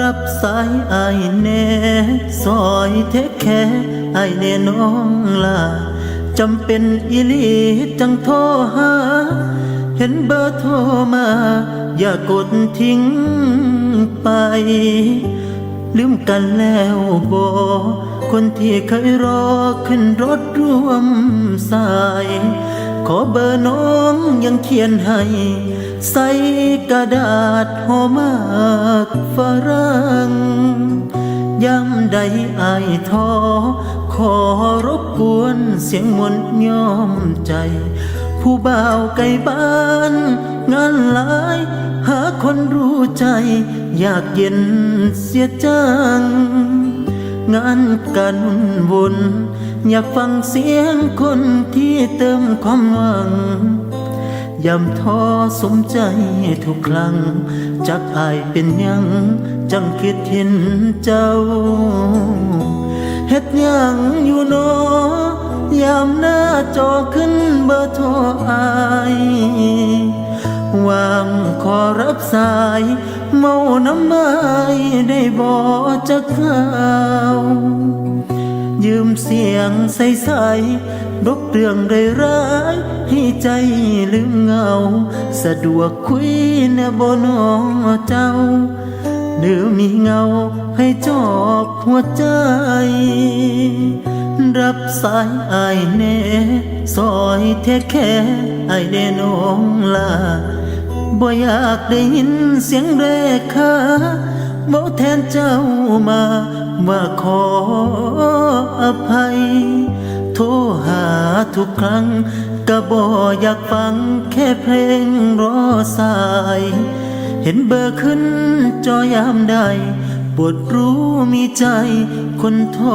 รับสายไอายแน่ซอยเทคแค่อายแน่น้องลาจำเป็นอีหลีจังโทรหา เห็นเบอร์โทรมา อย่ากดทิ้งไป ลืมกันแล้วบอคนที่เคยรอขึ้นรถร่วมสาย ขอเบอร์น้องยังเขียนให้ ใส่กระดาษหอมากฝรั่งย้ำใดอายท้อขอรบกวนเสียงมนยอมใจ ผู้บ่าวไกลบ้าน งานหลาย หาคนรู้ใจ อยากเย็นเสียจัง งานกันวน อยากฟังเสียงคนที่เติมความหวังยำท้อสมใจทุกครั้ง จักอายเป็นยัง จังคิดเห็นเจ้า เฮ็ดยังอยู่นอยามหน้าจอขึ้นเบอร์โทรอาย วางขอรับสาย เมาน้ำไม้ได้บ่จะข่า ยืมเสียงใสใสๆรบเรื่องไร้ายๆให้ใจลืมเหงา สะดวกคุยแน่บ่นอเจ้าหรือมีเงาให้จอบหัวใจ รับสายไอายแน่ซอยเทแค่ไอายแน่น้องลาบ่อยากได้ยินเสียงแรกค่ะบอกแทนเจ้ามาว่าขอ ภัย โทรหาทุกครั้งก็บออยากฟังแค่เพลงรอสาย เห็นเบอร์ขึ้นจอยามใดปวดรู้มีใจคนโทร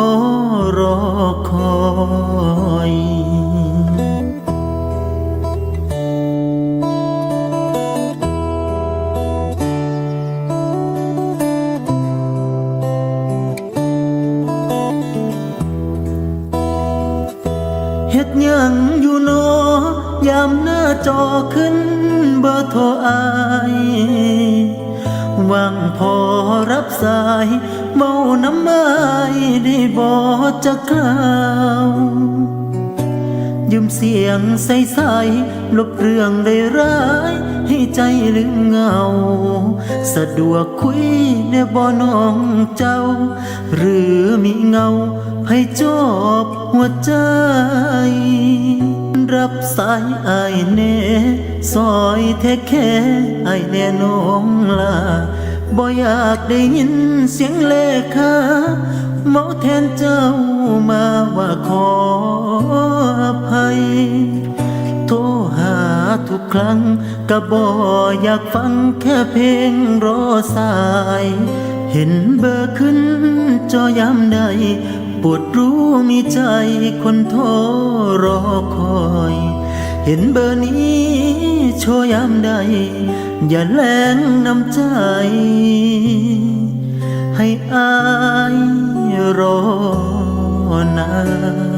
รอคอย เฮ็ดยังอยู่หนอยามหน้าจอขึ้นเบอร์โทรอายหวังพอรับสายเมาน้ำไม้ได้บ่จะกล่าวยืมเสียงใสๆลบเรื่องได้ร้ายให้ใจลืมเหงา สะดวกคุยแน่บ่น้องเจ้า หรือมีเงา ให้จบหัวใจ รับสายไอายแน่ซอยแท้แค่ไอแน่น้องลาบ่อยากได้ยินเสียงเลขาเมาแทนเจ้ามาว่าขออภัย โทรหาทุกครั้งก็บ่อยากฟังแค่เพลงรอสาย เห็นเบอร์ขึ้นจอยามใด ปวดรู้มีใจคนโทรรอคอย เห็นเบอร์นี้โชยามใด อย่าแลงน้ำใจ ให้อายรอนาน